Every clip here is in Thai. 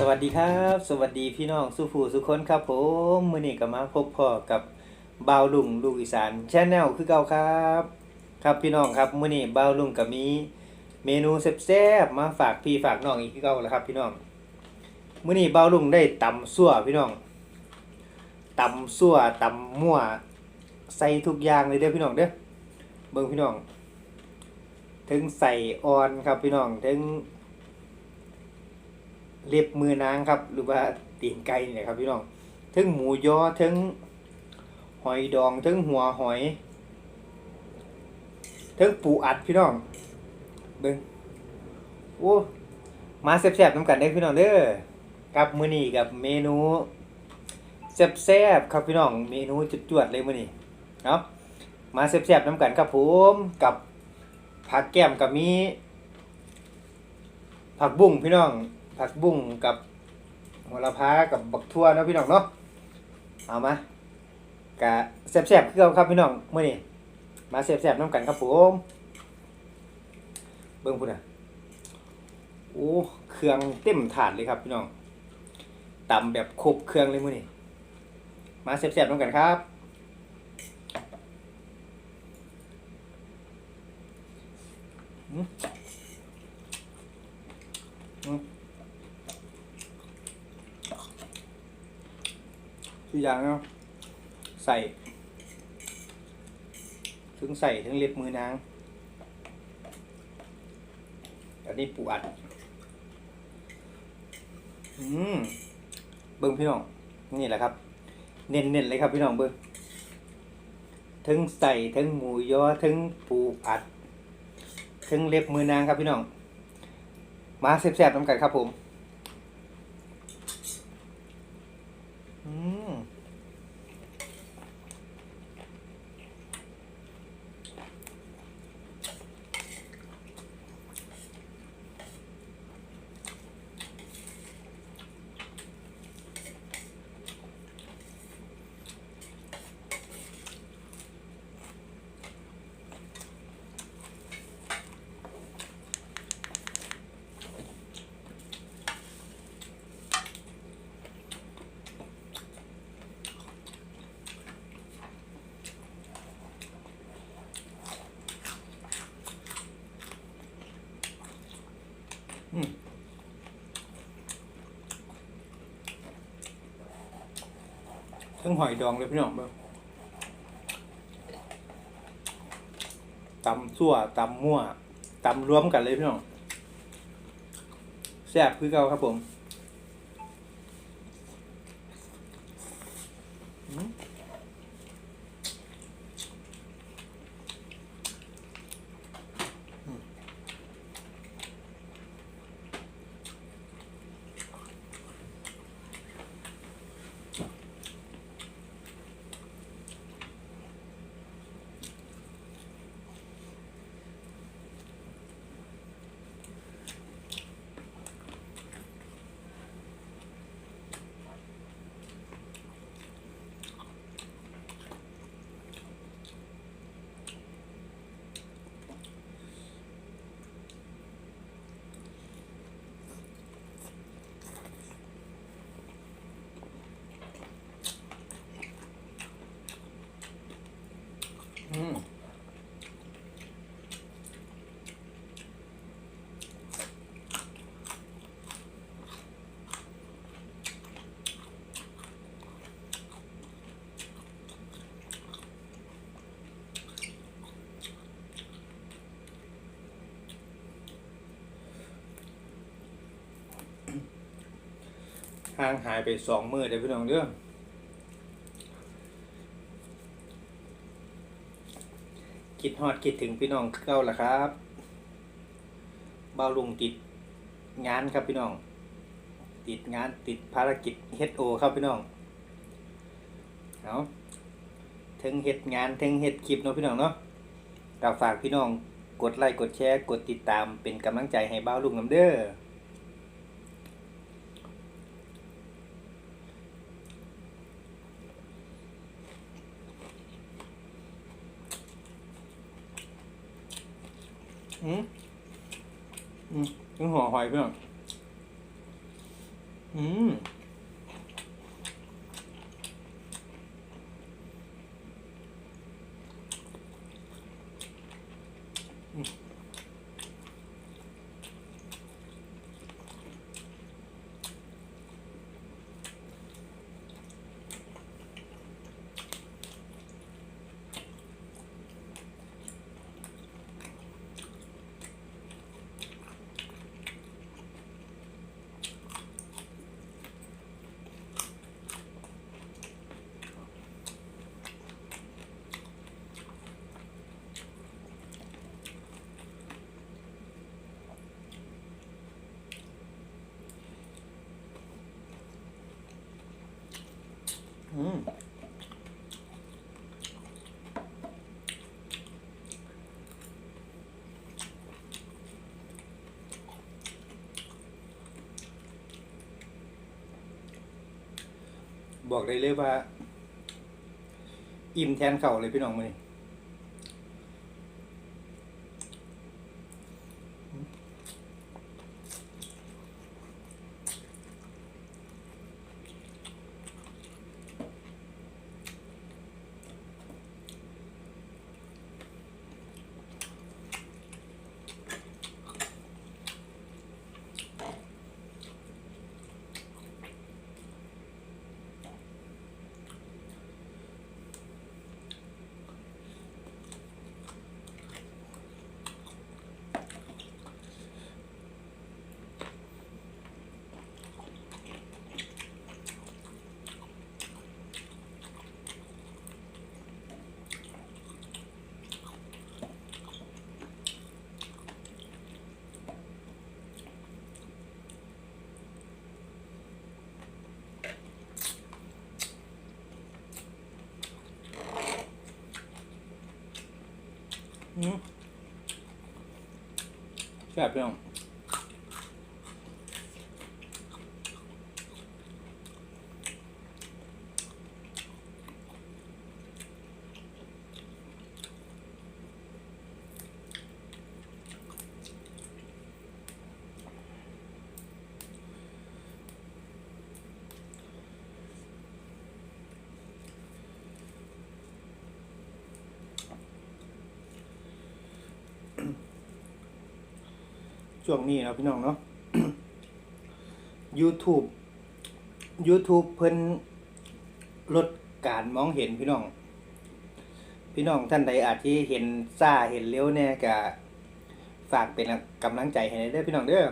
สวัสดีครับ สวัสดีพี่น้องสุภูสุคนครับผมมือนี้ก็มาพบพ่อกับบ่าวลุงลูกอีสานชแนลคือเก่าครับ ครับพี่น้องครับมือนี้บ่าวลุงก็มีเมนูแซ่บๆมาฝากพี่ฝากน้องอีกคือเก่าแล้วครับ พี่น้องมือนี้บ่าวลุงได้ตำซั่วพี่น้องตำซั่วตำมั่วใส่ทุกอย่างเลยเด้อพี่น้องเด้อเบิ่งพี่น้องถึงใส่ออนครับพี่น้องถึง เล็บมือนางครับ หรือว่าตีนไก่เนี่ยครับพี่น้องทั้งหมูยอทั้งหอยดองทั้งหัวหอยทั้งปูอัดพี่น้องเบิ้งโอ้มาแซ่บๆน้ำกันได้พี่น้องเด้อกับมื้อนี้กับเมนูแซ่บๆครับพี่น้องเมนูจวดๆเลยมื้อนี้เนาะมาแซ่บๆน้ำกันครับผมกับผักแก้มกับมีผักบุ้งพี่น้อง ผักบุ้งกับหัวละพากับบักทั่วเนาะพี่น้องเนาะเอามากะแซ่บๆคือเอาครับพี่น้องมื้อนี้มาแซ่บๆน้ำกันครับผมเบิ่งพุ่นน่ะโอ้เครื่องเต็มถาดเลยครับพี่น้องตำแบบครบเครื่องเลยมื้อนี้มาแซ่บๆน้ำกันครับอืมอืม ทุกอย่างเนาะใส่ ถึงใส่ถึงเล็บมือนาง อันนี้ปูอัด อืม เบิ้งพี่น้อง นี่แหละครับ เน้นๆเลยครับพี่น้องเบิ้งถึงใส่ถึงหมูยอถึงปูอัด ถึงเล็บมือนางครับพี่น้อง มาแซ่บๆน้ำกันครับผม อืม ทั้งหอยดองเลยพี่น้องเบิ่งตำซั่วตำมั่วตำรวมกันเลยพี่น้องแซ่บคือเก่าครับผม ห่างหายไปสองมือเดี๋ยวพี่น้องเด้อคิดฮอดคิดถึงพี่น้องเก่าละครับเบาลุงติดงานครับพี่น้อง ติดงานติดภารกิจเฮดโอครับพี่น้องเอาถึงเฮ็ดงานถึงเฮ็ดคลิปเนาะพี่น้องเนาะก็ฝากพี่น้องกดไลค์กดแชร์กดติดตามเป็นกำลังใจให้เบาลุงน้ำเด้อ อืมอืมถึงห่อหอยพี่น้องอืม บอกได้เลยว่า อิ่มแทนเข่าเลยพี่น้องมานี่อืม แซ่ ช่วงนี้เนาะพี่น้องเนาะ YouTube YouTube เพิ่นลดการมองเห็นพี่น้อง พี่น้องท่านใดอาจที่เห็นซ่าเห็นเลี้ยวเนี่ยก็ฝากเป็นกำลังใจให้ได้พี่น้องเด้อ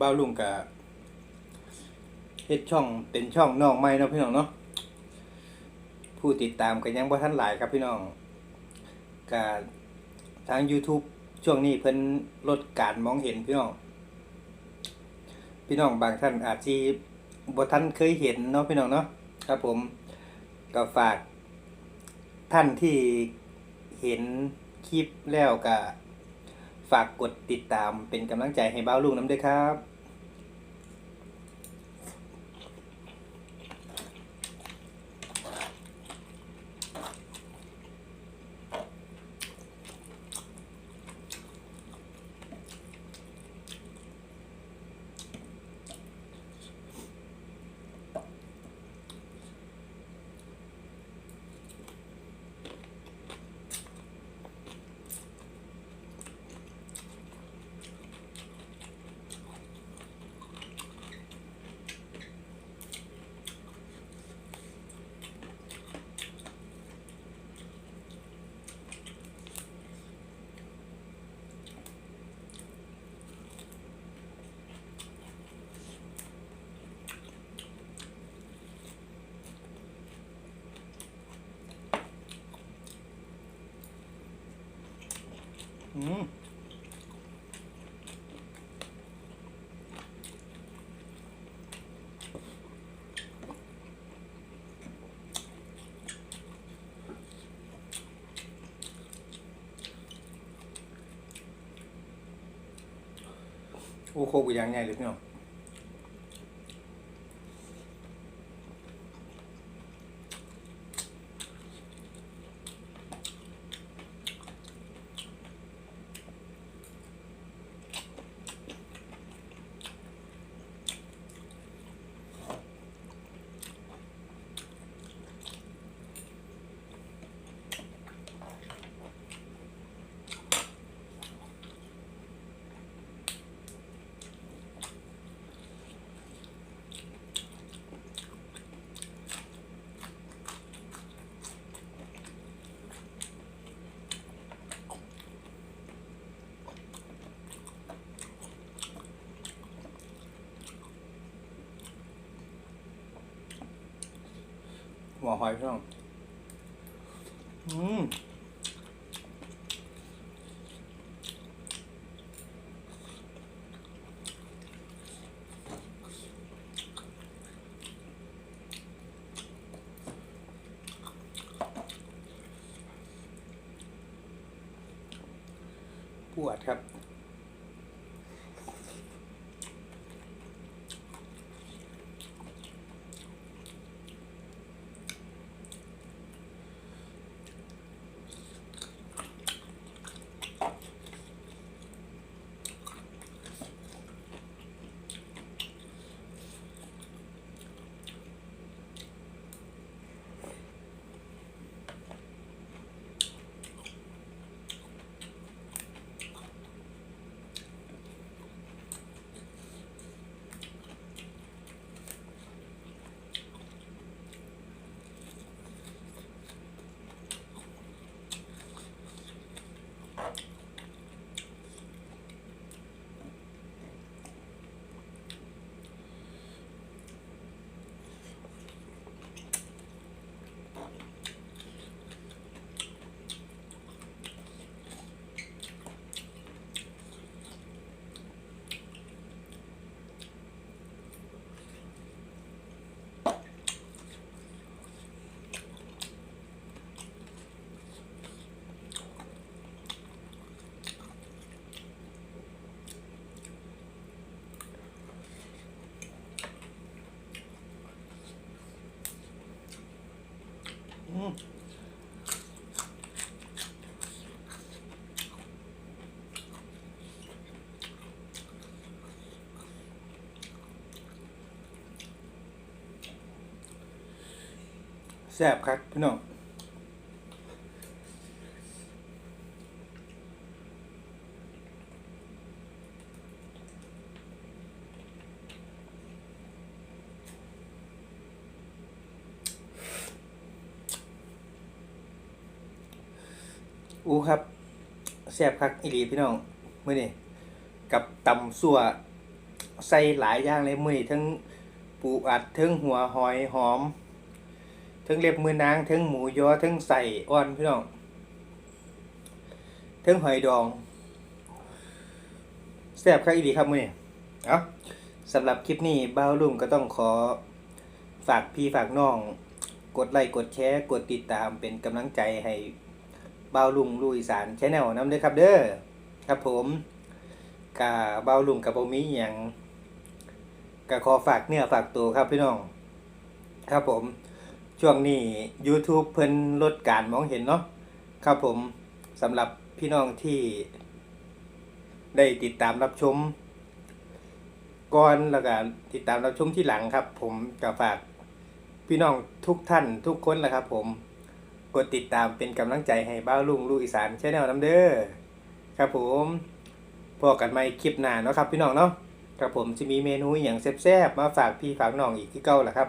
บ้าวลุงกับเฮ็ดช่องเป็นช่องน้องใหม่เนาะพี่น้องเนาะผู้ติดตามก็ยังบ่ทันหลายครับพี่น้องกบทาง YouTube ช่วงนี้เพิ่นลดการมองเห็นพี่น้อง พี่น้องบางท่านอาจสิบ่ทันเคยเห็นเนาะพี่น้องเนาะครับผมก็ฝากท่านที่เห็นคลิปแล้วก็ ฝากกดติดตามเป็นกำลังใจให้บ้าวลุงน้ำด้วยครับ โอ้โคกูยังไงหรือพี่น้อง หัวหอยพี่น้องอืมปวดครับ แซ่บครับพี่น้อง อู้ครับแซ่บคักอีหลีพี่น้องมื้อนี้กับตำซั่วใส่หลายอย่างเลยมื้อนี้ทั้งปูอัดทั้งหัวหอยหอมทั้งเล็บมือนางทั้งหมูยอทั้งใส่อ่อนพี่น้องทั้งหอยดองแซ่บคักอีหลีครับมื้อนี้เอ้าสำหรับคลิปนี้บ้าวลุงก็ต้องขอฝากพี่ฝากน้อง กดไลค์กดแชร์กดติดตามเป็นกำลังใจให้ เบาลุงลุยสารชแนลน้ำเด้อครับเด้อครับผมกาเบาลุงกับโบมีอย่างกะขอฝากเนื้อฝากตัวครับพี่น้อง ครับผมช่วงนี้ YouTube เพิ่นลดการมองเห็นเนาะครับผมสำหรับพี่น้องที่ได้ติดตามรับชมก่อนแล้วก็ติดตามรับชมที่หลังครับ ผมก็ฝากพี่น้องทุกท่านทุกคนแหละครับ ผม กดติดตามเป็นกำลังใจให้บ้าลุงลูกอีสานชแนลน้ำเด้อครับผมพบกันใหม่คลิปหน้าเนาะครับพี่น้องเนาะครับผมจะมีเมนูอย่างแซ่บๆมาฝากพี่ฝากน้องอีกที่เก้าแหละครับ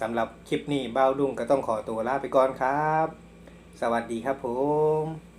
สำหรับคลิปนี้บ้าลุงก็ต้องขอตัวลาไปก่อนครับ สวัสดีครับผม